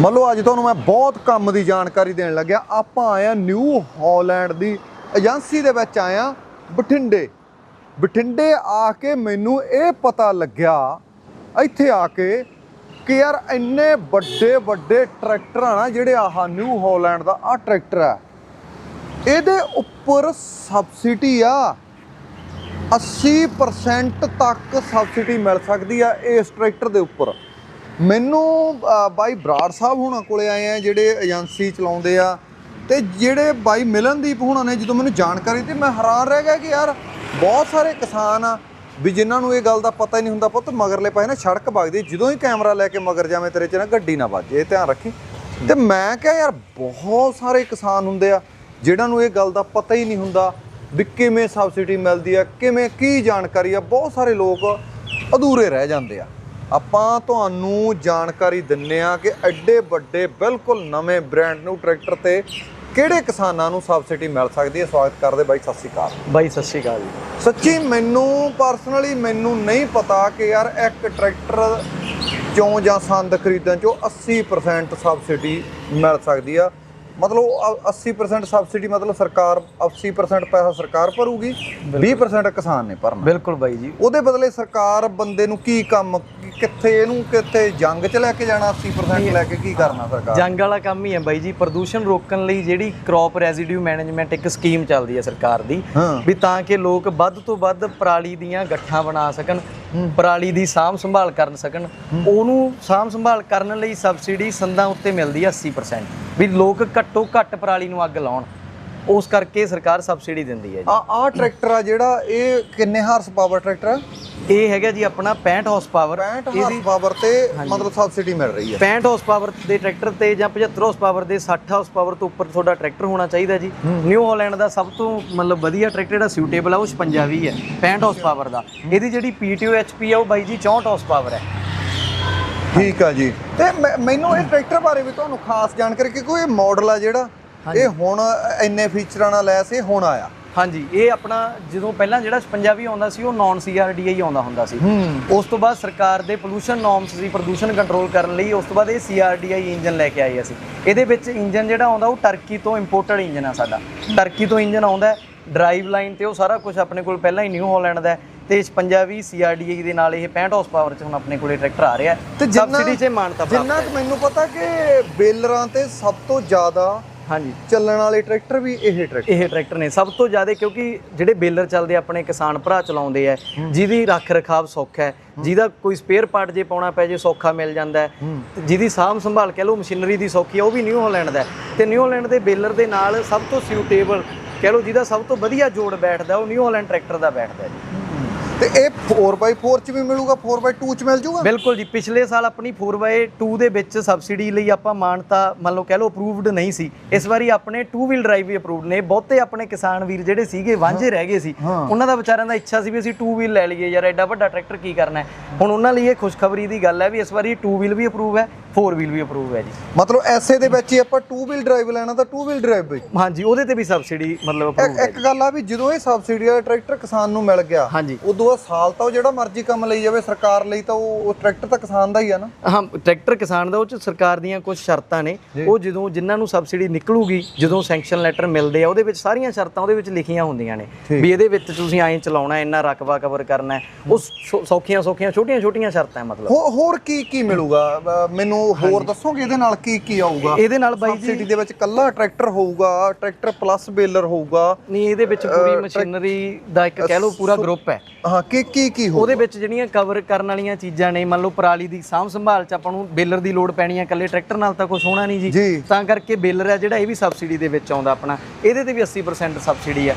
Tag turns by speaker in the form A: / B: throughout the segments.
A: ਮੰਨ ਲਓ ਅੱਜ ਤੁਹਾਨੂੰ ਮੈਂ ਬਹੁਤ ਕੰਮ ਦੀ ਜਾਣਕਾਰੀ ਦੇਣ ਲੱਗਿਆ। ਆਪਾਂ ਆਏ ਆ ਨਿਊ ਹਾਲੈਂਡ ਦੀ ਏਜੰਸੀ ਦੇ ਵਿੱਚ ਆਇਆ ਬਠਿੰਡੇ। ਬਠਿੰਡੇ ਆ ਕੇ ਮੈਨੂੰ ਇਹ ਪਤਾ ਲੱਗਿਆ, ਇੱਥੇ ਆ ਕੇ ਕਿ ਯਾਰ ਇੰਨੇ ਵੱਡੇ ਵੱਡੇ ਟਰੈਕਟਰ ਆ ਨਾ, ਜਿਹੜੇ ਆਹ ਨਿਊ ਹਾਲੈਂਡ ਦਾ ਆ ਟਰੈਕਟਰ ਆ ਇਹਦੇ ਉੱਪਰ ਸਬਸਿਡੀ ਆ 80% ਤੱਕ ਸਬਸਿਡੀ ਮਿਲ ਸਕਦੀ ਆ ਇਸ ਟਰੈਕਟਰ ਦੇ ਉੱਪਰ। ਮੈਨੂੰ ਬਾਈ ਬਰਾੜ ਸਾਹਿਬ ਹੁਣਾਂ ਕੋਲੇ ਆਏ ਆ, ਜਿਹੜੇ ਏਜੰਸੀ ਚਲਾਉਂਦੇ ਆ, ਤੇ ਜਿਹੜੇ ਬਾਈ ਮਿਲਨਦੀਪ ਹੁਣਾਂ ਨੇ, ਜਦੋਂ ਮੈਨੂੰ ਜਾਣਕਾਰੀ ਦਿੱਤੀ, ਮੈਂ ਹੈਰਾਨ ਰਹਿ ਗਿਆ ਕਿ ਯਾਰ ਬਹੁਤ ਸਾਰੇ ਕਿਸਾਨ ਆ, ਵੀ ਜਿਨ੍ਹਾਂ ਨੂੰ ਇਹ ਗੱਲ ਦਾ ਪਤਾ ਹੀ ਨਹੀਂ ਹੁੰਦਾ ਪੁੱਤ, ਮਗਰਲੇ ਪਾਸੇ ਨਾ ਸੜਕ ਵਗਦੀ, ਜਦੋਂ ਹੀ ਕੈਮਰਾ ਲੈ ਕੇ ਮਗਰ ਜਾਵੇਂ ਤੇਰੇ 'ਚ ਨਾ, ਗੱਡੀ ਨਾ ਵੱਜੇ ਇਹ ਧਿਆਨ ਰੱਖੀ। ਤੇ ਮੈਂ ਕਿਹਾ, ਯਾਰ ਬਹੁਤ ਸਾਰੇ ਕਿਸਾਨ ਹੁੰਦੇ ਆ, ਜਿਨ੍ਹਾਂ ਨੂੰ ਇਹ ਗੱਲ ਦਾ ਪਤਾ ਹੀ ਨਹੀਂ ਹੁੰਦਾ, ਵੀ ਕਿਵੇਂ ਸਬਸਿਡੀ ਮਿਲਦੀ ਆ, ਕਿਵੇਂ, ਕੀ ਜਾਣਕਾਰੀ ਆ, ਬਹੁਤ ਸਾਰੇ ਲੋਕ ਅਧੂਰੇ ਰਹਿ ਜਾਂਦੇ ਆ। ਆਪਾਂ ਤੁਹਾਨੂੰ ਜਾਣਕਾਰੀ ਦਿੰਨੇ ਆ ਕਿ ਐਡੇ ਵੱਡੇ ਬਿਲਕੁਲ ਨਵੇਂ ਬ੍ਰਾਂਡ ਨੂੰ ਟਰੈਕਟਰ ਤੇ ਕਿਹੜੇ ਕਿਸਾਨਾਂ ਨੂੰ ਸਬਸਿਡੀ ਮਿਲ ਸਕਦੀ ਹੈ? ਸਵਾਗਤ ਕਰਦੇ ਬਾਈ ਸਤਿ ਸ਼੍ਰੀ ਅਕਾਲ।
B: ਬਾਈ ਸਤਿ ਸ਼੍ਰੀ ਅਕਾਲ ਜੀ।
A: ਸੱਚੀ ਮੈਨੂੰ ਪਰਸਨਲੀ ਮੈਨੂੰ ਨਹੀਂ ਪਤਾ ਕਿ ਯਾਰ ਇੱਕ ਟਰੈਕਟਰ ਚੋਂ ਜਾਂ ਸੰਦ ਖਰੀਦਣ ਚੋਂ 80% ਸਬਸਿਡੀ ਮਿਲ ਸਕਦੀ ਆ। ਮਤਲਬ ਅ- 80% ਸਬਸਿਡੀ ਮਤਲਬ ਸਰਕਾਰ 80% ਪੈਸਾ ਸਰਕਾਰ ਭਰੂਗੀ 20% ਕਿਸਾਨ ਨੇ ਭਰਨਾ।
B: ਬਿਲਕੁਲ ਬਾਈ ਜੀ।
A: ਉਹਦੇ ਬਦਲੇ ਸਰਕਾਰ ਬੰਦੇ ਨੂੰ ਕੀ ਕੰਮ ਕਿੱਥੇ ਇਹਨੂੰ ਕਿੱਥੇ ਜੰਗ 'ਚ ਲੈ ਕੇ ਜਾਣਾ 80% ਲੈ ਕੇ ਕੀ ਕਰਨਾ ਸਰਕਾਰ?
B: ਜੰਗ ਵਾਲਾ ਕੰਮ ਹੀ ਹੈ ਬਾਈ ਜੀ। ਪ੍ਰਦੂਸ਼ਣ ਰੋਕਣ ਲਈ ਜਿਹੜੀ ਕ੍ਰੌਪ ਰੈਜ਼ੀਡਿਊ ਮੈਨੇਜਮੈਂਟ ਇੱਕ ਸਕੀਮ ਚੱਲਦੀ ਹੈ ਸਰਕਾਰ ਦੀ ਵੀ ਤਾਂ ਕਿ ਲੋਕ ਵੱਧ ਤੋਂ ਵੱਧ ਪਰਾਲੀ ਦੀਆਂ ਗੱਠਾਂ ਬਣਾ ਸਕਣ ਪਰਾਲੀ ਦੀ ਸਾਂਭ ਸੰਭਾਲ ਕਰਨ ਸਕਣ, ਉਹਨੂੰ ਸਾਂਭ ਸੰਭਾਲ ਕਰਨ ਲਈ ਸਬਸਿਡੀ ਸੰਦਾਂ ਉੱਤੇ ਮਿਲਦੀ ਹੈ 80% ਵੀ ਲੋਕ ਘੱਟੋ ਘੱਟ ਪਰਾਲੀ ਨੂੰ ਅੱਗ ਲਾਉਣ। ਉਸ ਕਰਕੇ ਸਰਕਾਰ ਸਬਸਿਡੀ ਦਿੰਦੀ ਹੈ ਜੀ।
A: ਆ ਆ ਟਰੈਕਟਰ ਆ ਜਿਹੜਾ, ਇਹ ਕਿੰਨੇ ਹਾਰਸ ਪਾਵਰ ਟਰੈਕਟਰ ਆ?
B: ਇਹ ਹੈਗਾ ਜੀ ਆਪਣਾ 65 ਹਾਰਸ ਪਾਵਰ
A: 65 ਹਾਰਸ ਪਾਵਰ ਤੇ ਮਤਲਬ ਸਬਸਿਡੀ ਮਿਲ ਰਹੀ ਹੈ।
B: 65 ਹਾਰਸ ਪਾਵਰ ਦੇ ਟਰੈਕਟਰ ਤੇ ਜਾਂ 75 ਹਾਰਸ ਪਾਵਰ ਦੇ 60 ਹਾਰਸ ਪਾਵਰ ਤੋਂ ਉੱਪਰ ਤੁਹਾਡਾ ਟਰੈਕਟਰ ਹੋਣਾ ਚਾਹੀਦਾ ਜੀ। ਨਿਊ ਹਾਲੈਂਡ ਦਾ ਸਭ ਤੋਂ ਮਤਲਬ ਵਧੀਆ ਟਰੈਕਟਰ ਜਿਹੜਾ ਸੂਟੇਬਲ ਆ ਉਹ 56 ਵੀ ਹੈ 65 ਹਾਰਸ ਪਾਵਰ ਦਾ। ਇਹਦੀ ਜਿਹੜੀ PTO HP ਆ ਉਹ ਬਾਈ ਜੀ 64 ਹਾਰਸ ਪਾਵਰ ਹੈ।
A: ਠੀਕ ਆ ਜੀ। ਤੇ ਮੈਨੂੰ ਇਹ ਟਰੈਕਟਰ ਬਾਰੇ ਵੀ ਤੁਹਾਨੂੰ ਖਾਸ ਜਾਣਕਾਰੀ ਕਿ ਕੋਈ ਮਾਡਲ ਆ ਜਿਹੜਾ ਇਹ ਹੁਣ ਇੰਨੇ ਫੀਚਰਾਂ ਨਾਲ ਲੈਸ ਇਹ ਹੁਣ ਆਇਆ।
B: ਹਾਂਜੀ ਇਹ ਆਪਣਾ ਜਦੋਂ ਪਹਿਲਾਂ ਜਿਹੜਾ 56 ਵੀ ਆਉਂਦਾ ਸੀ ਉਹ ਨਾਨ CRDI ਆਉਂਦਾ ਹੁੰਦਾ ਸੀ।
A: ਹੂੰ।
B: ਉਸ ਤੋਂ ਬਾਅਦ ਸਰਕਾਰ ਦੇ ਪੋਲੂਸ਼ਨ ਨਾਰਮਸ ਦੀ ਪ੍ਰਦੂਸ਼ਣ ਕੰਟਰੋਲ ਕਰਨ ਲਈ ਉਸ ਤੋਂ ਬਾਅਦ ਇਹ CRDI ਇੰਜਨ ਲੈ ਕੇ ਆਏ ਅਸੀਂ। ਇਹਦੇ ਵਿੱਚ ਇੰਜਨ ਜਿਹੜਾ ਆਉਂਦਾ ਉਹ ਟਰਕੀ ਤੋਂ ਇੰਪੋਰਟਡ ਇੰਜਨ ਆ ਸਾਡਾ। ਟਰਕੀ ਤੋਂ ਇੰਜਨ ਆਉਂਦਾ ਡਰਾਈਵ ਲਾਈਨ ਤੇ ਉਹ ਸਾਰਾ ਕੁਝ ਆਪਣੇ ਕੋਲ ਪਹਿਲਾਂ ਹੀ ਨਿਊ ਹਾਲੈਂਡ ਦਾ ਹੈ। ਤੇ 56 ਵੀ CRDI ਦੇ ਨਾਲ ਇਹ 65 ਹਾਰਸ ਪਾਵਰ ਚ ਹੁਣ ਆਪਣੇ ਕੋਲੇ ਟਰੈਕਟਰ ਆ ਰਿਹਾ
A: ਤੇ
B: ਹੈ ਸਬਸਿਡੀ 'ਚ ਮਾਨਤਾ ਪ੍ਰਾਪਤ
A: ਜਿੰਨਾ ਕਿ ਮੈਨੂੰ ਪਤਾ ਕਿ ਬੇਲਰਾਂ ਤੇ ਸਭ ਤੋਂ ਜ਼ਿਆਦਾ
B: ਹਾਂਜੀ।
A: ਚੱਲਣ ਵਾਲੇ ਟਰੈਕਟਰ ਵੀ ਇਹ ਟਰੈਕਟਰ
B: ਇਹ ਟਰੈਕਟਰ ਨੇ। ਸਭ ਤੋਂ ਜ਼ਿਆਦਾ ਕਿਉਂਕਿ ਜਿਹੜੇ ਬੇਲਰ ਚੱਲਦੇ ਆਪਣੇ ਕਿਸਾਨ ਭਰਾ ਚਲਾਉਂਦੇ ਆ ਜਿਹਦੀ ਰੱਖ ਰਖਾਵ ਸੌਖਾ ਹੈ ਜਿਹਦਾ ਕੋਈ ਸਪੇਅਰ ਪਾਰਟ ਜੇ ਪਾਉਣਾ ਪੈ ਜੇ ਸੌਖਾ ਮਿਲ ਜਾਂਦਾ ਹੈ। ਜਿਹਦੀ ਸਾਂਭ ਸੰਭਾਲ ਕਹਿ ਲਓ ਮਸ਼ੀਨਰੀ ਦੀ ਸੌਖੀ ਹੈ ਉਹ ਵੀ ਨਿਊ ਹਾਲੈਂਡ ਦਾ। ਤੇ ਨਿਊ ਹਾਲੈਂਡ ਦੇ ਬੇਲਰ ਦੇ ਨਾਲ ਸਭ ਤੋਂ ਸਿਊਟੇਬਲ ਕਹਿ ਲਓ ਜਿਹਦਾ ਸਭ ਤੋਂ ਵਧੀਆ ਜੋੜ ਬੈਠਦਾ ਉਹ ਨਿਊ ਹਾਲੈਂਡ ਟਰੈਕਟਰ ਦਾ ਬੈਠਦਾ ਜੀ।
A: ਤੇ ਇਹ 4x4 ਚ ਵੀ ਮਿਲੂਗਾ 4x2 ਚ ਮਿਲ ਜੂਗਾ?
B: ਬਿਲਕੁਲ ਜੀ ਪਿਛਲੇ ਸਾਲ ਆਪਣੀ 4x2 ਦੇ ਵਿੱਚ ਸਬਸਿਡੀ ਲਈ ਆਪਾਂ ਮਾਨਤਾ ਮੰਨ ਲਓ ਕਹਿ ਲਓ ਅਪਰੂਵਡ ਨਹੀਂ ਸੀ। ਇਸ ਵਾਰੀ ਆਪਣੇ 2 ਵੀਲ ਡਰਾਈਵ ਵੀ ਅਪਰੂਵਡ ਨੇ। ਬਹੁਤੇ ਆਪਣੇ ਕਿਸਾਨ ਵੀਰ ਜਿਹੜੇ ਸੀਗੇ ਵਾਂਝੇ ਰਹਿ ਗਏ ਸੀ। ਉਹਨਾਂ ਦਾ ਵਿਚਾਰਿਆਂ ਦਾ ਇੱਛਾ ਸੀ ਵੀ ਅਸੀਂ 2 ਵੀਲ ਲੈ ਲਈਏ ਯਾਰ ਐਡਾ ਵੱਡਾ ਟਰੈਕਟਰ ਕੀ ਕਰਨਾ ਹੈ? ਹੁਣ ਉਹਨਾਂ ਲਈ ਇਹ ਖੁਸ਼ਖਬਰੀ ਦੀ ਗੱਲ ਹੈ ਵੀ ਇਸ ਵਾਰੀ 2 ਵੀਲ ਵੀ ਅਪਰੂਵ ਹੈ 4 ਵੀਲ ਵੀ ਅਪਰੂਵ ਹੈ ਜੀ।
A: ਮਤਲਬ ਐਸੇ ਦੇ ਵਿੱਚ ਹੀ ਆਪਾਂ 2 ਵੀਲ ਡਰਾਈਵ ਲੈਣਾ ਤਾਂ 2 ਵੀਲ ਡਰਾਈਵ ਵੀ
B: ਹਾਂਜੀ ਉਹਦੇ ਤੇ ਵੀ ਸਬਸਿਡੀ ਮਤਲਬ
A: ਇੱਕ
B: ਅਪਰੂਵ ਹੈ
A: ਇੱਕ ਗੱਲ ਆ ਵੀ ਜਦੋਂ ਇਹ ਸਬਸਿਡੀ ਵਾਲਾ ਟਰੈਕਟਰ ਕਿਸਾਨ ਨੂੰ ਮਿਲ ਗਿਆ
B: ਹਾਂਜੀ।
A: ਉਦੋਂ ਬਾਅਦ ਸਾਲ ਤਾਂ ਉਹ ਜਿਹੜਾ ਮਰਜ਼ੀ ਕੰਮ ਲਈ ਜਾਵੇ ਸਰਕਾਰ ਲਈ ਤਾਂ ਉਹ ਟਰੈਕਟਰ ਤਾਂ ਕਿਸਾਨ ਦਾ ਹੀ ਆ ਨਾ।
B: ਹਾਂ ਟਰੈਕਟਰ ਕਿਸਾਨ ਦਾ ਉਹ ਚ ਸਰਕਾਰ ਦੀਆਂ ਕੁਝ ਸ਼ਰਤਾਂ ਨੇ। ਉਹ ਜਦੋਂ ਜਿਨ੍ਹਾਂ ਨੂੰ ਸਬਸਿਡੀ ਨਿਕਲੂਗੀ ਜਦੋਂ ਸੈਂਕਸ਼ਨ ਲੈਟਰ ਮਿਲਦੇ ਆ ਉਹਦੇ ਵਿੱਚ ਸਾਰੀਆਂ ਸ਼ਰਤਾਂ ਉਹਦੇ ਵਿੱਚ ਲਿਖੀਆਂ ਹੁੰਦੀਆਂ ਨੇ। ਵੀ ਇਹਦੇ ਵਿੱਚ ਤੁਸੀਂ ਐਂ ਚਲਾਉਣਾ ਇੰਨਾ ਰਕਬਾ ਕਵਰ ਕਰਨਾ ਉਹ ਸੌਖੀਆਂ ਸੌਖੀਆਂ ਛੋਟੀਆਂ ਛੋਟੀਆਂ ਸ਼ਰਤਾਂ ਮਤਲਬ।
A: ਹੋਰ ਕੀ ਕੀ ਮਿਲੂਗਾ? ਮੈਨੂੰ ਹੋਰ ਦੱਸੋਗੇ ਇਹਦੇ ਨਾਲ ਕੀ ਕੀ ਆਊਗਾ?
B: ਇਹਦੇ ਨਾਲ ਬਾਈ ਜੀ
A: ਸਬਸਿਡੀ ਦੇ ਵਿੱਚ ਕੱਲਾ ਟਰੈਕਟਰ ਹੋਊਗਾ ਟਰੈਕਟਰ ਪਲੱਸ ਬੇਲਰ ਹੋਊਗਾ।
B: ਨਹੀਂ ਇਹਦੇ ਵਿੱਚ ਪੂਰੀ ਮਸ਼ੀਨਰੀ ਦਾ ਇੱਕ ਕਹਿ ਲਓ ਪੂਰਾ ਗਰੁੱਪ ਹੈ
A: ਹਾਂ ਕੀ ਕੀ ਕੀ ਹੋ
B: ਉਹਦੇ ਵਿੱਚ ਜਿਹੜੀਆਂ ਕਵਰ ਕਰਨ ਵਾਲੀਆਂ ਚੀਜ਼ਾਂ ਨੇ ਮੰਨ ਲਓ ਪਰਾਲੀ ਦੀ ਸਾਂਭ ਸੰਭਾਲ ਚ ਆਪਾਂ ਨੂੰ ਬੇਲਰ ਦੀ ਲੋਡ ਪੈਣੀ ਹੈ ਇਕੱਲੇ ਟਰੈਕਟਰ ਨਾਲ ਤਾਂ ਕੁਝ ਹੋਣਾ ਨਹੀਂ ਜੀ। ਤਾਂ ਕਰਕੇ ਬੇਲਰ ਹੈ ਜਿਹੜਾ ਇਹ ਵੀ ਸਬਸਿਡੀ ਦੇ ਵਿੱਚ ਆਉਂਦਾ ਆਪਣਾ। ਇਹਦੇ ਤੇ ਵੀ 80% ਸਬਸਿਡੀ ਹੈ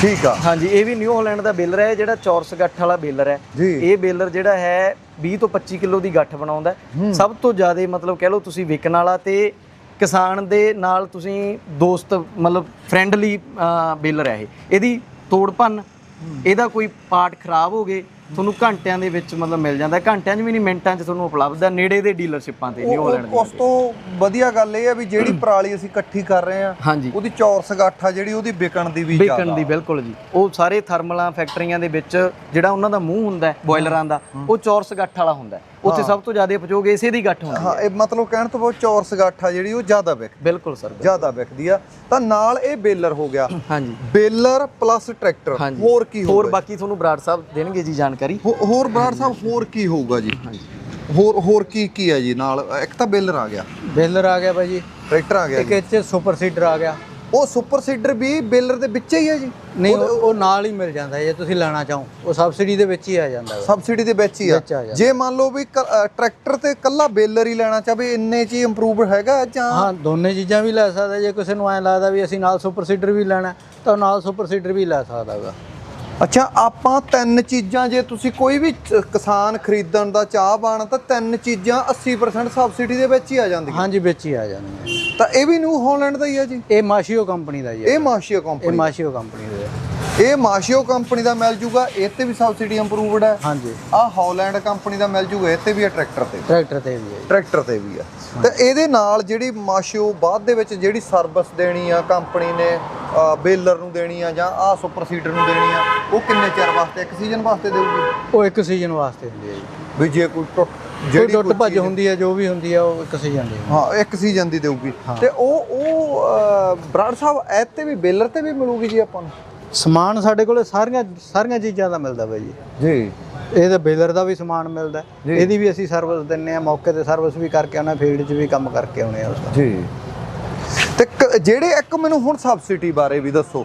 A: ਠੀਕ ਆ।
B: ਹਾਂਜੀ ਇਹ ਵੀ ਨਿਊ ਹਾਲੈਂਡ ਦਾ ਬੇਲਰ ਹੈ ਜਿਹੜਾ ਚੌਰਸ ਗੱਠ ਵਾਲਾ ਬੇਲਰ ਹੈ ਇਹ ਬੇਲਰ ਜਿਹੜਾ ਹੈ 20 ਤੋਂ 25 ਕਿਲੋ ਦੀ ਗੱਠ ਬਣਾਉਂਦਾ। ਸਭ ਤੋਂ ਜ਼ਿਆਦਾ ਮਤਲਬ ਕਹਿ ਲਓ ਤੁਸੀਂ ਵਿਕਣ ਵਾਲਾ ਤੇ ਕਿਸਾਨ ਦੇ ਨਾਲ ਤੁਸੀਂ ਦੋਸਤ ਮਤਲਬ ਫ੍ਰੈਂਡਲੀ ਬੇਲਰ ਹੈ ਇਹ। ਇਹਦੀ ਤੋੜ ਭੰਨ ਇਹਦਾ ਕੋਈ ਪਾਰਟ ਖਰਾਬ ਹੋ ਗਏ ਤੁਹਾਨੂੰ ਘੰਟਿਆਂ ਦੇ ਵਿੱਚ ਮਤਲਬ ਮਿਲ ਜਾਂਦਾ। ਘੰਟਿਆਂ 'ਚ ਵੀ ਨਹੀਂ ਮਿੰਟਾਂ 'ਚ ਤੁਹਾਨੂੰ ਉਪਲਬਧ ਹੈ ਨੇੜੇ ਦੇ ਡੀਲਰਸ਼ਿਪਾਂ ਤੇ ਨਿਊ ਹਾਲੈਂਡ
A: ਉਹ- ਉਸ ਤੋਂ ਵਧੀਆ ਗੱਲ ਇਹ ਹੈ ਵੀ ਜਿਹੜੀ ਪਰਾਲੀ ਅਸੀਂ ਇਕੱਠੀ ਕਰ ਰਹੇ ਆ ਉਹਦੀ ਚੌਰਸ ਗੱਠ ਜਿਹੜੀ ਉਹਦੀ ਵਿਕਣ ਦੀ ਵੀ
B: ਬੇਕਨ ਦੀ ਬਿਲਕੁਲ ਜੀ। ਉਹ ਸਾਰੇ ਥਰਮਲਾਂ ਫੈਕਟਰੀਆਂ ਦੇ ਵਿੱਚ ਜਿਹੜਾ ਉਹਨਾਂ ਦਾ ਮੂੰਹ ਹੁੰਦਾ ਬੋਇਲਰਾਂ ਦਾ ਉਹ ਚੌਰਸ ਗੱਠ ਵਾਲਾ ਹੁੰਦਾ। ਉੱਥੇ ਸਭ ਤੋਂ ਜ਼ਿਆਦਾ ਉਪਯੋਗ ਇਸੇ ਦੀ ਗੱਠ ਹੁੰਦੀ ਹੈ
A: ਹਾਂ। ਇਹ ਮਤਲਬ ਕਹਿਣ ਤੋਂ ਬਹੁਤ ਚੌਰਸ ਗੱਠ ਆ ਜਿਹੜੀ ਉਹ ਜ਼ਿਆਦਾ ਵਿਕ
B: ਬਿਲਕੁਲ ਸਰ
A: ਜ਼ਿਆਦਾ ਵਿਕਦੀ ਆ। ਤਾਂ ਨਾਲ ਇਹ ਬੇਲਰ ਹੋ ਗਿਆ।
B: ਹਾਂਜੀ।
A: Baler plus tractor. ਹੋਰ ਕੀ
B: ਹੋਰ ਬਾਕੀ ਤੁਹਾਨੂੰ ਬਰਾੜ ਸਾਹਿਬ ਦੇਣਗੇ ਜੀ ਜਾਣਕਾਰੀ।
A: ਹੋਰ ਬਰਾੜ ਸਾਹਿਬ ਹੋਰ ਕੀ ਹੋਊਗਾ ਜੀ? ਹੋਰ ਹੋਰ ਕੀ ਕੀ ਹੈ ਜੀ ਨਾਲ? ਇੱਕ ਤਾਂ ਬੇਲਰ ਆ ਗਿਆ।
C: ਬੇਲਰ ਆ ਗਿਆ ਭਾਈ ਜੀ।
A: ਟਰੈਕਟਰ ਆ ਗਿਆ
C: ਇੱਕ 'ਚ ਸੁਪਰ ਸੀਡਰ ਆ ਗਿਆ।
A: ਉਹ ਸੁਪਰ ਸੀਡਰ ਵੀ ਬੇਲਰ ਦੇ ਵਿੱਚ ਹੀ ਹੈ ਜੀ
C: ਨਹੀਂ ਉਹ ਉਹ ਨਾਲ ਹੀ ਮਿਲ ਜਾਂਦਾ ਜੇ ਤੁਸੀਂ ਲੈਣਾ ਚਾਹੋ ਉਹ ਸਬਸਿਡੀ ਦੇ ਵਿੱਚ ਹੀ ਆ ਜਾਂਦਾ।
A: ਸਬਸਿਡੀ ਦੇ ਵਿੱਚ ਹੀ ਆ
C: ਵਿੱਚ ਆ ਜਾਂਦਾ।
A: ਜੇ ਮੰਨ ਲਓ ਵੀ ਕ- ਅ, ਟਰੈਕਟਰ ਤੇ ਕੱਲਾ ਬੇਲਰ ਹੀ ਲੈਣਾ ਚਾਹਵੇ ਇੰਨੇ ਚ ਹੀ ਇੰਪਰੂਵ ਹੈਗਾ ਜਾਂ
C: ਹਾਂ ਦੋਨੇ ਚੀਜ਼ਾਂ ਵੀ ਲੈ ਸਕਦਾ ਜੇ ਕਿਸੇ ਨੂੰ ਐ ਲੱਗਦਾ ਵੀ ਅਸੀਂ ਨਾਲ ਸੁਪਰ ਸੀਡਰ ਵੀ ਲੈਣਾ ਤਾਂ ਉਹ ਨਾਲ ਸੁਪਰ ਸੀਡਰ ਵੀ ਲੈ ਸਕਦਾ ਵਾ
A: ਅੱਛਾ ਆਪਾਂ ਤਿੰਨ ਚੀਜ਼ਾਂ ਜੇ ਤੁਸੀਂ ਕੋਈ ਵੀ ਕਿਸਾਨ ਖਰੀਦਣ ਦਾ ਚਾਹ ਬਾਣ ਤਾਂ ਤਿੰਨ ਚੀਜ਼ਾਂ 80% ਸਬਸਿਡੀ ਦੇ ਵਿੱਚ ਹੀ ਆ ਜਾਂਦੀਆਂ।
C: ਹਾਂਜੀ ਵਿੱਚ ਹੀ ਆ ਜਾਂਦੀਆਂ।
A: ਤਾਂ ਇਹ ਵੀ ਨਿਊ ਹਾਲੈਂਡ ਦਾ ਹੀ ਆ ਜੀ?
C: ਇਹ ਮਾਸ਼ੀਓ ਕੰਪਨੀ ਦਾ ਜੀ
A: ਇਹ ਮਾਸ਼ੀਓ
C: ਇਹ
A: ਕੰਪਨੀ
C: ਮਾਸ਼ੀਓ ਕੰਪਨੀ ਦਾ।
A: ਇਹ ਮਾਸ਼ੀਓ ਕੰਪਨੀ ਦਾ ਮਿਲ ਜੂਗਾ ਇਹ ਤੇ ਵੀ ਸਬਸਿਡੀ ਇੰਪਰੂਵਡ ਹੈ।
C: ਹਾਂਜੀ।
A: ਆ ਹਾਲੈਂਡ ਕੰਪਨੀ ਦਾ ਮਿਲ ਜੂਗਾ ਇਹ ਤੇ ਵੀ ਆ ਟਰੈਕਟਰ ਤੇ।
C: ਟਰੈਕਟਰ ਤੇ ਵੀ ਹੈ।
A: ਟਰੈਕਟਰ ਤੇ ਵੀ ਆ ਤੇ ਇਹਦੇ ਨਾਲ ਜਿਹੜੀ ਮਾਸ਼ੀਓ ਬਾਅਦ ਦੇ ਵਿੱਚ ਜਿਹੜੀ ਸਰਵਿਸ ਦੇਣੀ ਆ ਕੰਪਨੀ ਨੇ ਬੇਲਰ ਨੂੰ ਦੇਣੀ ਆ ਜਾਂ ਆ ਸੁਪਰ ਸੀਡਰ ਨੂੰ ਦੇਣੀ ਆ ਉਹ ਕਿੰਨੇ ਚਿਰ ਵਾਸਤੇ ਇੱਕ ਸੀਜ਼ਨ ਵਾਸਤੇ ਦੇਊਗੀ?
C: ਉਹ ਇੱਕ ਸੀਜ਼ਨ ਵਾਸਤੇ ਹੈ ਜੀ।
A: ਵੀ ਜੇ ਕੋਈ ਟੁੱਟ
C: ਜਿਹੜੀ ਟੁੱਟ ਭੱਜ ਹੁੰਦੀ ਹੈ ਜੋ ਵੀ ਹੁੰਦੀ ਹੈ ਉਹ ਇੱਕ ਸੀਜ਼ਨ ਦੀ
A: ਹਾਂ ਇੱਕ ਸੀਜ਼ਨ ਦੀ ਦੇਊਗੀ। ਤੇ ਉਹ ਉਹ ਬਰਾੜ ਸਾਹਿਬ ਐ ਤੇ ਵੀ ਬੇਲਰ ਤੇ ਵੀ ਮਿਲੂਗੀ ਜੀ ਆਪਾਂ ਨੂੰ?
C: ਸਮਾਨ ਸਾਡੇ ਕੋਲੇ ਸਾਰੀਆਂ ਸਾਰੀਆਂ ਚੀਜ਼ਾਂ ਦਾ ਮਿਲਦਾ ਬਾਈ ਜੀ।
A: ਜੀ।
C: ਇਹਦਾ ਬੇਲਰ ਦਾ ਵੀ ਸਮਾਨ ਮਿਲਦਾ। ਇਹਦੀ ਵੀ ਅਸੀਂ ਸਰਵਿਸ ਦਿੰਨੇ ਆ ਮੌਕੇ ਤੇ ਸਰਵਿਸ ਵੀ ਕਰਕੇ ਆਉਣਾ ਫੀਲਡ 'ਚ ਵੀ ਕੰਮ ਕਰਕੇ ਆਉਣੇ ਆ ਉਸ
A: ਜੀ। ਤੇ ਜਿਹੜੇ ਇੱਕ ਮੈਨੂੰ ਹੁਣ ਸਬਸਿਡੀ ਬਾਰੇ ਵੀ ਦੱਸੋ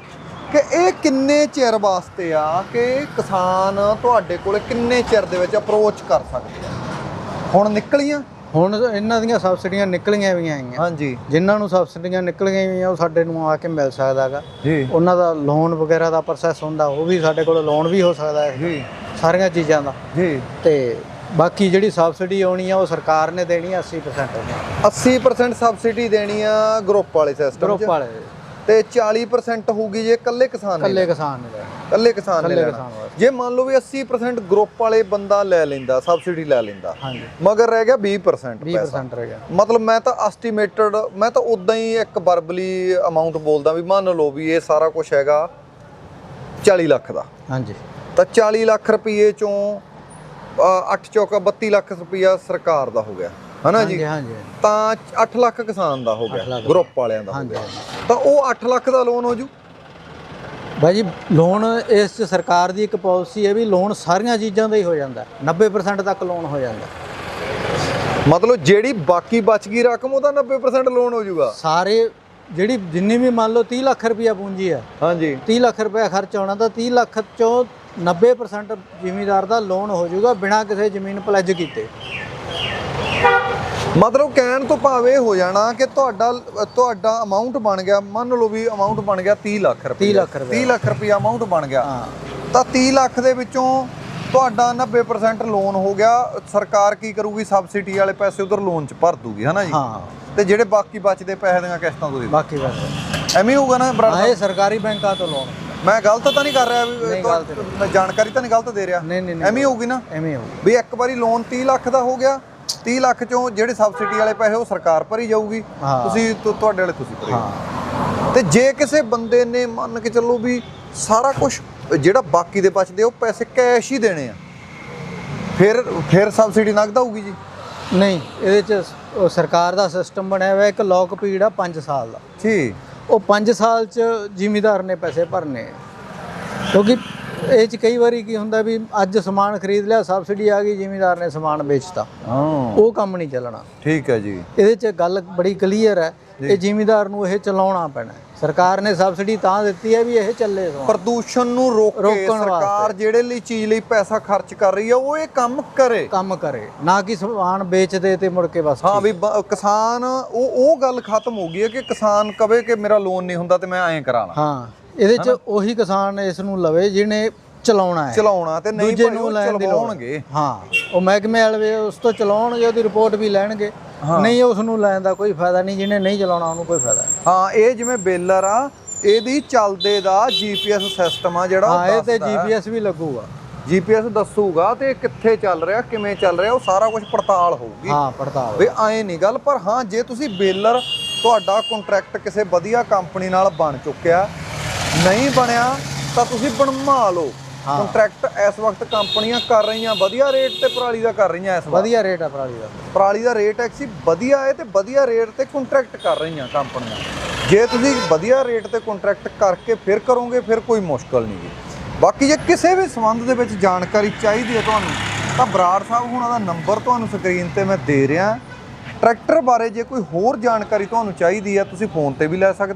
A: ਕਿ ਇਹ ਕਿੰਨੇ ਚਿਰ ਵਾਸਤੇ ਆ ਕਿ ਕਿਸਾਨ ਤੁਹਾਡੇ ਕੋਲੇ ਕਿੰਨੇ ਚਿਰ ਦੇ ਵਿੱਚ ਅਪਰੋਚ ਕਰ ਸਕਦੇ ਆ? ਹੁਣ ਨਿਕਲੀਆਂ?
C: ਹੁਣ ਇਹਨਾਂ ਦੀਆਂ ਸਬਸਿਡੀਆਂ ਨਿਕਲੀਆਂ ਵੀ ਆਈਆਂ
A: ਹਾਂਜੀ।
C: ਜਿਨ੍ਹਾਂ ਨੂੰ ਸਬਸਿਡੀਆਂ ਨਿਕਲੀਆਂ ਹੋਈਆਂ ਉਹ ਸਾਡੇ ਨੂੰ ਆ ਕੇ ਮਿਲ ਸਕਦਾ ਹੈਗਾ
A: ਜੀ।
C: ਉਹਨਾਂ ਦਾ ਲੋਨ ਵਗੈਰਾ ਦਾ ਪ੍ਰੋਸੈਸ ਹੁੰਦਾ ਉਹ ਵੀ ਸਾਡੇ ਕੋਲ ਲੋਨ ਵੀ ਹੋ ਸਕਦਾ ਹੈ।
A: ਜੀ।
C: ਸਾਰੀਆਂ ਚੀਜ਼ਾਂ ਦਾ।
A: ਜੀ।
C: ਤੇ ਬਾਕੀ ਜਿਹੜੀ ਸਬਸਿਡੀ ਆਉਣੀ ਆ ਉਹ ਸਰਕਾਰ ਨੇ ਦੇਣੀ ਆ 80%
A: 80% ਸਬਸਿਡੀ ਦੇਣੀ ਆ ਗਰੁੱਪ ਵਾਲੇ ਸਿਸਟਮ
C: ਗਰੁੱਪ ਵਾਲੇ।
A: ਤੇ 40% ਹੋਊਗੀ ਜੇ ਇਕੱਲੇ ਕਿਸਾਨ ਨੇ
C: ਇਕੱਲੇ ਕਿਸਾਨ ਨੇ।
A: ਇਕੱਲੇ ਕਿਸਾਨ ਨੇ
C: ਇਕੱਲੇ
A: ਲੈਣਾ।
C: ਕਿਸਾਨ ਵਾਸਤੇ।
A: ਜੇ ਮੰਨ ਲਓ ਵੀ 80% ਗਰੁੱਪ ਵਾਲੇ ਬੰਦਾ ਲੈ ਲੈਂਦਾ ਸਬਸਿਡੀ ਲੈ ਲੈਂਦਾ
C: ਹਾਂਜੀ।
A: ਮਗਰ ਰਹਿ ਗਿਆ 20%
C: 20%
A: ਪੈਸਾ।
C: ਰਹਿ ਗਿਆ।
A: ਮਤਲਬ ਮੈਂ ਤਾਂ ਐਸਟੀਮੇਟਡ ਮੈਂ ਤਾਂ ਉਦਾਂ ਹੀ ਇੱਕ ਵਰਬਲੀ ਅਮਾਉਂਟ ਬੋਲਦਾ ਵੀ ਮੰਨ ਲਓ ਵੀ ਇਹ ਸਾਰਾ ਕੁਝ ਹੈਗਾ 40 ਲੱਖ ਦਾ।
C: ਹਾਂਜੀ।
A: ਤਾਂ 40 ਲੱਖ ਰੁਪਏ ਚੋਂ 8 ਚੌਕਾ 32 ਲੱਖ ਰੁਪਇਆ ਸਰਕਾਰ ਦਾ ਹੋ ਗਿਆ। ਹਨਾ ਜੀ?
C: ਹਾਂਜੀ ਹਾਂਜੀ
A: ਤਾਂ 8 ਲੱਖ ਕਿਸਾਨ ਦਾ ਹੋ
C: ਅੱਠ
A: ਗਿਆ
C: ਲੱਖ।
A: ਗਰੁੱਪ ਵਾਲਿਆਂ ਦਾ ਹੋ
C: ਹਾਂਜੀ
A: ਗਿਆ ਤਾਂ ਉਹ 8 ਲੱਖ ਦਾ ਲੋਨ ਹੋ ਜੂ।
C: ਬਾਈ ਜੀ ਲੋਨ ਇਸ 'ਚ ਸਰਕਾਰ ਦੀ ਇੱਕ ਪਾਲਿਸੀ ਹੈ ਵੀ ਲੋਨ ਸਾਰੀਆਂ ਚੀਜ਼ਾਂ ਦਾ ਹੀ ਹੋ ਜਾਂਦਾ 90% ਤੱਕ ਲੋਨ ਹੋ ਜਾਂਦਾ
A: ਮਤਲਬ ਜਿਹੜੀ ਬਾਕੀ ਬਚ ਗਈ ਰਕਮ ਉਹਦਾ 90% ਲੋਨ ਹੋ ਜੂਗਾ
C: ਸਾਰੇ ਜਿਹੜੀ ਜਿੰਨੀ ਵੀ ਮੰਨ ਲਓ 30 ਲੱਖ ਰੁਪਇਆ ਪੂੰਜੀ ਹੈ
A: ਹਾਂਜੀ।
C: 30 ਲੱਖ ਰੁਪਇਆ ਖਰਚ ਆਉਣਾ ਤਾਂ 30 ਲੱਖ ਚੋਂ 90% ਜ਼ਿਮੀਦਾਰ ਦਾ ਲੋਨ ਹੋ ਜਾਊਗਾ ਬਿਨਾਂ ਕਿਸੇ ਜ਼ਮੀਨ ਪਲੱਜ ਕੀਤੇ।
A: ਮਤਲਬ ਕਹਿਣ ਤੋਂ ਭਾਵ ਹੋ ਜਾਣਾ ਕਿ ਤੁਹਾਡਾ ਤੁਹਾਡਾ ਅਮਾਉਂਟ ਬਣ ਗਿਆ ਮੰਨ ਲਓ ਵੀ ਅਮਾਉਂਟ ਬਣ ਗਿਆ 30 ਲੱਖ ਰੁਪਏ
C: 30 ਲੱਖ ਰੁਪਏ।
A: 30 ਲੱਖ ਰੁਪਏ ਅਮਾਉਂਟ ਬਣ ਗਿਆ।
C: ਹਾਂ।
A: ਤਾਂ 30 ਲੱਖ ਦੇ ਵਿੱਚੋਂ ਤੁਹਾਡਾ 90% ਲੋਨ ਹੋ ਗਿਆ। ਸਰਕਾਰ ਕੀ ਕਰੂਗੀ? ਸਬਸਿਡੀ ਵਾਲੇ ਪੈਸੇ ਉਧਰ ਲੋਨ ਚ ਭਰ ਦੂਗੀ ਹਨਾ ਜੀ?
C: ਹਾਂ।
A: ਤੇ ਜਿਹੜੇ ਬਾਕੀ ਬਚਦੇ ਪੈਸੇ ਦੀਆਂ ਕਿਸ਼ਤਾਂ ਤੁਸੀਂ
C: ਬਾਕੀ ਬਸ।
A: ਐਵੇਂ ਹੋਊਗਾ ਨਾ ਬਰਾੜ
C: ਹਾਂ ਇਹ ਸਰਕਾਰੀ ਬੈਂਕਾਂ ਤੋਂ ਲੋਨ
A: ਮੈਂ ਗਲਤ ਤਾਂ ਨਹੀਂ ਕਰ ਰਿਹਾ ਵੀ ਮੈਂ ਜਾਣਕਾਰੀ ਤਾਂ ਨਹੀਂ ਗਲਤ ਦੇ ਰਿਹਾ। ਐਵੇਂ ਹੀ ਹੋਊਗੀ ਨਾ?
C: ਐਵੇਂ ਹੋਊ
A: ਵੀ ਇੱਕ ਵਾਰੀ ਲੋਨ 30 ਲੱਖ ਦਾ ਹੋ ਗਿਆ। 30 ਲੱਖ ਚੋਂ ਜਿਹੜੇ ਸਬਸਿਡੀ ਵਾਲੇ ਪੈਸੇ ਉਹ ਸਰਕਾਰ ਭਰੀ ਜਾਊਗੀ। ਤੁਸੀਂ ਤੁਹਾਡੇ ਵਾਲੇ ਤੁਸੀਂ ਭਰੀ। ਤੇ ਜੇ ਕਿਸੇ ਬੰਦੇ ਨੇ ਮੰਨ ਕੇ ਚੱਲੋ ਵੀ ਸਾਰਾ ਕੁਝ ਜਿਹੜਾ ਬਾਕੀ ਦੇ ਬਚਦੇ ਉਹ ਪੈਸੇ ਕੈਸ਼ ਹੀ ਦੇਣੇ ਆ। ਫਿਰ ਫਿਰ ਸਬਸਿਡੀ ਨਗਦ ਆਊਗੀ ਜੀ।
C: ਨਹੀਂ ਇਹਦੇ 'ਚ ਸਰਕਾਰ ਦਾ ਸਿਸਟਮ ਬਣਿਆ ਹੋਇਆ ਇੱਕ ਲੌਕ ਪੀਰੀਅਡ ਆ 5 ਸਾਲ ਦਾ।
A: ਜੀ
C: ਉਹ 5 ਸਾਲ ਚ ਜ਼ਿਮੀਦਾਰ ਨੇ ਪੈਸੇ ਭਰਨੇ। ਕਿਉਂਕਿ ਇਹ ਚ ਕਈ ਵਾਰੀ ਕੀ ਹੁੰਦਾ ਵੀ ਅੱਜ ਸਮਾਨ ਖਰੀਦ ਲਿਆ ਸਬਸਿਡੀ ਆ ਗਈ ਜ਼ਿਮੀਦਾਰ ਨੇ ਸਮਾਨ ਵੇਚਤਾ।
A: ਹਾਂ।
C: ਉਹ ਕੰਮ ਨਹੀਂ ਚੱਲਣਾ।
A: ਠੀਕ ਹੈ ਜੀ।
C: ਇਹਦੇ ਚ ਗੱਲ ਬੜੀ ਕਲੀਅਰ ਹੈ ਇਹ ਜ਼ਿਮੀਦਾਰ ਨੂੰ ਇਹ ਚਲਾਉਣਾ ਪੈਣਾ। ਹੈ। ਸਰਕਾਰ ਨੇ ਸਬਸਿਡੀ ਤਾਂ ਦਿੱਤੀ ਹੈ ਵੀ ਇਹ ਚੱਲੇ ਸਮਾਨ।
A: ਪ੍ਰਦੂਸ਼ਣ ਨੂੰ ਰੋਕ ਸਰਕਾਰ ਜਿਹੜੇ ਲਈ ਚੀਜ਼ ਲਈ ਪੈਸਾ ਖਰਚ ਕਰ ਰਹੀ ਆ ਉਹ ਇਹ ਕੰਮ ਕਰੇ।
C: ਕੰਮ ਕਰੇ। ਨਾ ਕਿ ਸਮਾਨ ਵੇਚ ਦੇ ਤੇ ਮੁੜ ਕੇ ਬਸ
A: ਹਾਂ ਵੀ ਕਿਸਾਨ ਉਹ ਉਹ ਗੱਲ ਖਤਮ ਹੋ ਗਈ ਹੈ ਕਿ ਕਿਸਾਨ ਕਵੇ ਕਿ ਮੇਰਾ ਲੋਨ ਨਹੀਂ ਹੁੰਦਾ ਤੇ ਮੈਂ ਐਂ ਕਰਾ ਲਾਂ
C: ਹਾਂ। ਇਹਦੇ ਚ ਉਹੀ ਕਿਸਾਨ ਇਸ ਨੂੰ ਲਵੇ ਜਿਹਨੇ ਚਲਾਉਣਾ ਹੈ।
A: ਚਲਾਉਣਾ ਤੇ ਨਹੀਂ
C: ਦੂਜੇ ਨੂੰ ਲੈਣ ਦੀ ਲੋੜ
A: ਚਲਵਾਉਣਗੇ।
C: ਹਾਂ। ਉਹ ਮਹਿਕਮੇ ਵਾਲੇ ਉਸ ਤੋਂ ਚਲਾਉਣਗੇ ਉਹਦੀ ਰਿਪੋਰਟ ਵੀ ਲੈਣਗੇ। ਨਹੀਂ ਉਸ ਨੂੰ ਲੈਣ ਦਾ ਕੋਈ ਫਾਇਦਾ ਨਹੀਂ ਜਿਹਨੇ ਨਹੀਂ ਚਲਾਉਣਾ ਉਹਨੂੰ ਕੋਈ ਫਾਇਦਾ ਨਹੀਂ।
A: ਹਾਂ ਇਹ ਜਿਵੇਂ ਬੇਲਰ ਆ ਇਹਦੀ ਚੱਲਦੇ ਦਾ ਜੀਪੀਐਸ ਸਿਸਟਮ ਆ ਜਿਹੜਾ
C: ਹਾਂ ਇਹ ਤੇ ਜੀਪੀਐਸ ਵੀ ਲੱਗੂਗਾ।
A: ਜੀਪੀਐਸ ਦੱਸੂਗਾ ਤੇ ਕਿੱਥੇ ਚੱਲ ਰਿਹਾ ਕਿਵੇਂ ਚੱਲ ਰਿਹਾ ਉਹ ਸਾਰਾ ਕੁਝ ਪੜਤਾਲ ਹੋਊਗੀ।
C: ਹਾਂ ਪੜਤਾਲ
A: ਵੀ ਐਂ ਨਹੀਂ ਗੱਲ ਪਰ ਹਾਂ ਜੇ ਤੁਸੀਂ ਬੇਲਰ ਤੁਹਾਡਾ ਕੰਟਰੈਕਟ ਕਿਸੇ ਵਧੀਆ ਕੰਪਨੀ ਨਾਲ ਬਣ ਚੁੱਕਿਆ ਨਹੀਂ ਬਣਿਆ ਤਾਂ ਤੁਸੀਂ ਬਣਵਾ ਲਓ। ਕੰਟਰੈਕਟ ਇਸ ਵਕਤ ਕੰਪਨੀਆਂ ਕਰ ਰਹੀਆਂ ਵਧੀਆ ਰੇਟ ਤੇ ਪਰਾਲੀ ਦਾ ਕਰ ਰਹੀਆਂ ਇਸ ਵਕਤ।
C: ਵਧੀਆ ਰੇਟ ਆ ਪਰਾਲੀ ਦਾ।
A: ਪਰਾਲੀ ਦਾ ਰੇਟ ਐਕਸੀ ਵਧੀਆ ਹੈ ਤੇ ਵਧੀਆ ਰੇਟ ਤੇ ਕੰਟਰੈਕਟ ਕਰ ਰਹੀਆਂ ਕੰਪਨੀਆਂ। ਜੇ ਤੁਸੀਂ ਵਧੀਆ ਰੇਟ ਤੇ ਕੰਟਰੈਕਟ ਕਰਕੇ ਫਿਰ ਕਰੋਗੇ ਫਿਰ ਕੋਈ ਮੁਸ਼ਕਲ ਨਹੀਂ ਗੀ। ਬਾਕੀ ਜੇ ਕਿਸੇ ਵੀ ਸੰਬੰਧ ਦੇ ਵਿੱਚ ਜਾਣਕਾਰੀ ਚਾਹੀਦੀ ਹੈ ਤੁਹਾਨੂੰ ਤਾਂ ਬਰਾੜ ਸਾਹਿਬ ਹੁਣਾਂ ਦਾ ਨੰਬਰ ਤੁਹਾਨੂੰ ਸਕਰੀਨ ਤੇ ਮੈਂ ਦੇ ਰਿਹਾ। ਟਰੈਕਟਰ ਬਾਰੇ ਜੇ ਕੋਈ ਹੋਰ ਜਾਣਕਾਰੀ ਤੁਹਾਨੂੰ ਚਾਹੀਦੀ ਹੈ ਤੁਸੀਂ ਫੋਨ ਤੇ ਵੀ ਲੈ ਸਕਦੇ